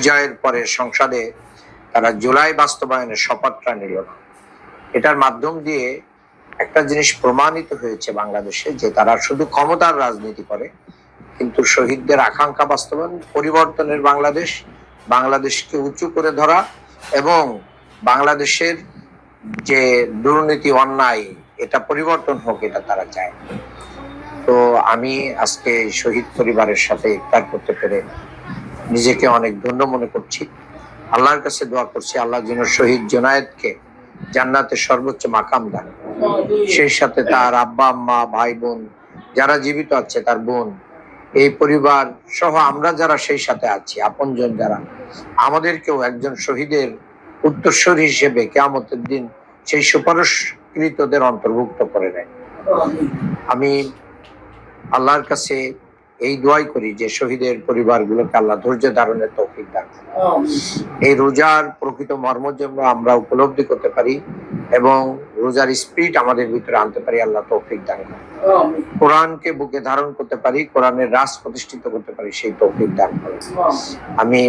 বিজয়ের পরে সংসদে তারা জুলাই বাস্তবায়নের শপথটা নিল না। এটার মাধ্যম দিয়ে একটা জিনিস প্রমাণিত হয়েছে বাংলাদেশে যে তারা শুধু ক্ষমতার রাজনীতি করে, কিন্তু শহীদদের আকাঙ্ক্ষা বাস্তবায়ন, পরিবর্তনের বাংলাদেশ, বাংলাদেশকে উঁচু করে ধরা এবং বাংলাদেশের যে দুর্নীতি, অন্যায়, এটা পরিবর্তন হোক এটা তারা চায়। তো আমি আজকে শহীদ পরিবারের সাথে ইফতার করতে পেরে নিজেকে অনেক ধন্য মনে করছি। আল্লাহর কাছে দোয়া করছি, আল্লাহ যেন শহীদ জোনায়েদকে জান্নাতের সর্বোচ্চ মাকাম দান সেই সাথে তার আব্বা, আম্মা, ভাই, বোন, যারা জীবিত আছে, তার বোন, এই পরিবার সহ আমরা যারা সেই সাথে আছি, আপনজন যারা, আমাদেরকেও একজন শহীদের উত্তরস্বরী হিসেবে কেয়ামতের দিন সেই সুপারিশকৃতদের অন্তর্ভুক্ত করে নেয়। আমি আল্লাহর কাছে এই দোয়াই করি যে শহীদের পরিবারগুলোকে আল্লাহ ধৈর্য ধারণের তৌফিক দান এই রোজার প্রকৃত মর্ম যেন আমরা উপলব্ধি করতে পারি এবং রোজার স্পিরিট আমাদের ভিতরে আনতে পারি, আল্লাহ তৌফিক দান করুন। কোরআনকে বুকে ধারণ করতে পারি, কোরআনের রাস প্রতিষ্ঠিত করতে পারি, সেই তৌফিক দান করেন আমি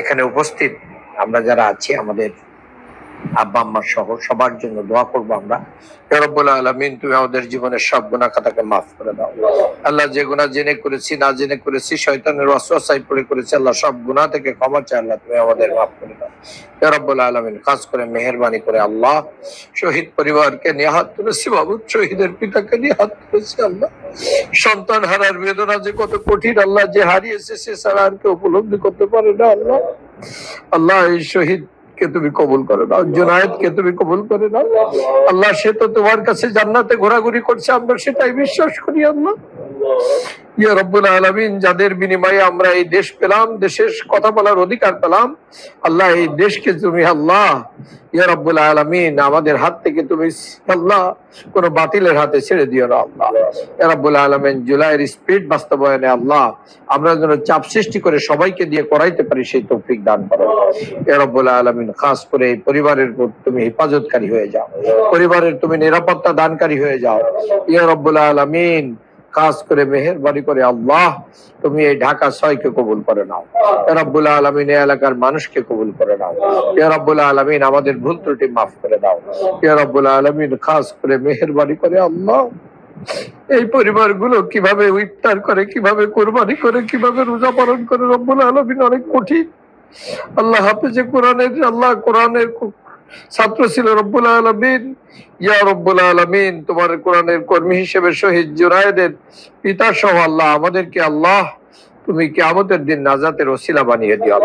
এখানে উপস্থিত, আমরা যারা আছি, আমাদের আব্বা, আম্মা সহ সবার জন্য দোয়া করব আমরা। রব্বুল আলামিন, তুমি আমাদের জীবনের সব মাফ করে দাও। আল্লাহ যে গুনাহ জেনে করেছি, না জেনে করেছি, শয়তানের পড়ে করেছি, আল্লাহ সব গুনাহ থেকে আল্লাহ তুমি আমাদের মাফ করে দাও। রব্বুল আলামিন খাস করে, মেহেরবানি করে আল্লাহ, শহীদ পরিবারকে নিয়ে হাত বাবু শহীদের পিতাকে নিয়ে হাত তুলেছি আল্লাহ। সন্তান হারার বেদনা যে কত কঠিন, আল্লাহ যে হারিয়েছে, সে ছাড়া আর উপলব্ধি করতে পারে না আল্লাহ। আল্লাহ এই শহীদ কে তুমি কবুল করে নাও? জুনায়েদ কে তুমি কবুল করে নাও? আল্লাহ সে তো তোমার কাছে জান্নাতে ঘোরাঘুরি করছে, আমরা সেটাই বিশ্বাস করি, আল্লাহ। ইয়া রব্বুল আলামিন, যাদের বিনিময়ে আমরা এই দেশ পেলাম, দেশের কথা বলার অধিকার পেলাম, আল্লাহ এই দেশকে তুমি আল্লাহ, ইয়া রব্বুল আমাদের হাত থেকে তুমি আল্লাহ বাতিলের হাতে ছেড়ে দিও না আল্লাহ। ইয়া রব্বুল জুলাইয়ের স্পিড বাস্তবায়নে আল্লাহ, আমরা যেন চাপ সৃষ্টি করে সবাইকে দিয়ে করাইতে পারি সেই তৌফিক দান করো। ইয়া রব্বুল আলামিন, খাস করে এই পরিবারের তুমি হেফাজতকারী হয়ে যাও। পরিবারের তুমি নিরাপত্তা দানকারী হয়ে যাও। ইয়া রব্বুল আলামিন খাস করে মেহেরবানি করে, আল্লাহ, তুমি এই ঢাকা ছয়কে কবুল করে নাও। রব্বুল আলামিন এলাকার মানুষকে কবুল করে নাও। ইয়া রব্বুল আলামিন, আমাদের ভুল ত্রুটি মাফ করে দাও। ইয়া রব্বুল আলামিন, খাস করে মেহেরবানি করে, আল্লাহ, এই পরিবারগুলো কীভাবে ইফতার করে, কীভাবে কোরবানি করে, কীভাবে রোজা পালন করে, রব্বুল আলামিন, অনেক কঠিন। আল্লাহ হাফেজে কোরআনের, আল্লাহ কোরআনের ছাত্র ছিল রব্বুল আলমিন। ইয়া রব্বুল আলমিন, তোমার কোরআনের কর্মী হিসেবে শহীদ জুরায়দের পিতা সহ আল্লাহ, আমাদেরকে আল্লাহ, তুমি কি আমাদের দিন নাজাতের ওসিলা বানিয়ে দিও